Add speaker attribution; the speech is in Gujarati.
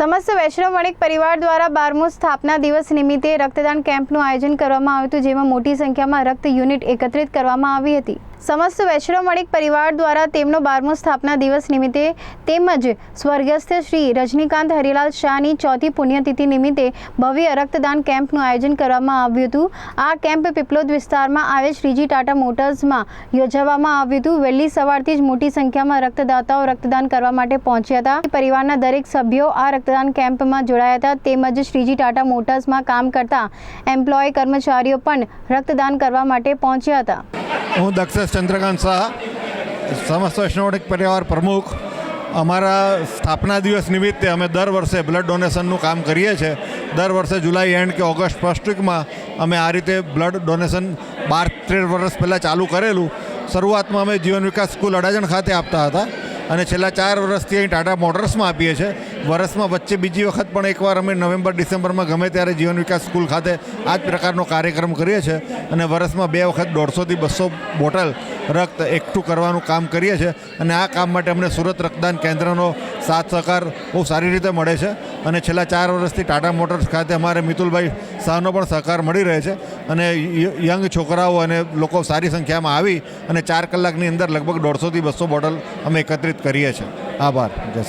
Speaker 1: સમસ્ત વૈષ્ણવ વણિક પરિવાર દ્વારા બારમો સ્થાપના દિવસ નિમિત્તે રક્તદાન કેમ્પનું આયોજન કરવામાં આવ્યું હતું, જેમાં મોટી સંખ્યામાં રક્ત યુનિટ એકત્રિત કરવામાં આવી હતી. સમસ્ત વૈષ્ણવ મણિક પરિવાર દ્વારા તેમનો બારમો સ્થાપના દિવસ નિમિત્તે તેમજ સ્વર્ગસ્થ શ્રી રજનીકાંત હરિલાલ શાહની ચોથી પુણ્યતિથિ નિમિત્તે ભવ્ય રક્તદાન કેમ્પનું આયોજન કરવામાં આવ્યું હતું. આ કેમ્પ પીપલોદ વિસ્તારમાં આવેલ શ્રીજી ટાટા મોટર્સમાં યોજવામાં આવ્યું હતું. વહેલી સવારથી જ મોટી સંખ્યામાં રક્તદાતાઓ રક્તદાન કરવા માટે પહોંચ્યા હતા. પરિવારના દરેક સભ્યો આ રક્તદાન કેમ્પમાં જોડાયા હતા. તેમજ શ્રીજી ટાટા મોટર્સમાં કામ કરતા એમ્પ્લોય કર્મચારીઓ પણ રક્તદાન કરવા માટે પહોંચ્યા હતા.
Speaker 2: હું દક્ષેશ ચંદ્રકાંત શાહ સમસ્ત વૈષ્ણવડિક પરિવાર પ્રમુખ. અમારા સ્થાપના દિવસ નિમિત્તે અમે દર વર્ષે બ્લડ ડોનેશનનું કામ કરીએ છીએ. દર વર્ષે જુલાઈ એન્ડ કે ઓગસ્ટ ફર્સ્ટ વીકમાં અમે આ રીતે બ્લડ ડોનેશન બાર તેર વર્ષ પહેલાં ચાલુ કરેલું. શરૂઆતમાં અમે જીવન વિકાસ સ્કૂલ અડાજણ ખાતે આપતા હતા. અને છેલ્લા ચાર વર્ષથી અહીં ટાટા મોટર્સમાં આપીએ છીએ. વર્ષમાં વચ્ચે બીજી વખત પણ એકવાર અમે નવેમ્બર, ડિસેમ્બરમાં ગમે ત્યારે જીવન વિકાસ સ્કૂલ ખાતે આ જ પ્રકારનો કાર્યક્રમ કરીએ છીએ અને વર્ષમાં બે વખત દોઢસોથી બસો બોટલ રક્ત એકઠું કરવાનું કામ કરીએ છીએ. અને આ કામ માટે અમને સુરત રક્તદાન કેન્દ્રનો સાથ સહકાર બહુ સારી રીતે મળે છે અને છેલ્લા ચાર વર્ષથી ટાટા મોટર્સ ખાતે અમારે મિતુલભાઈ શાહનો પણ સહકાર મળી રહે છે અને યંગ છોકરાઓ અને લોકો સારી સંખ્યામાં આવી અને ચાર કલાકની અંદર લગભગ દોઢસોથી બસો બોટલ અમે એકત્રિત કરીએ છીએ. આભાર. જય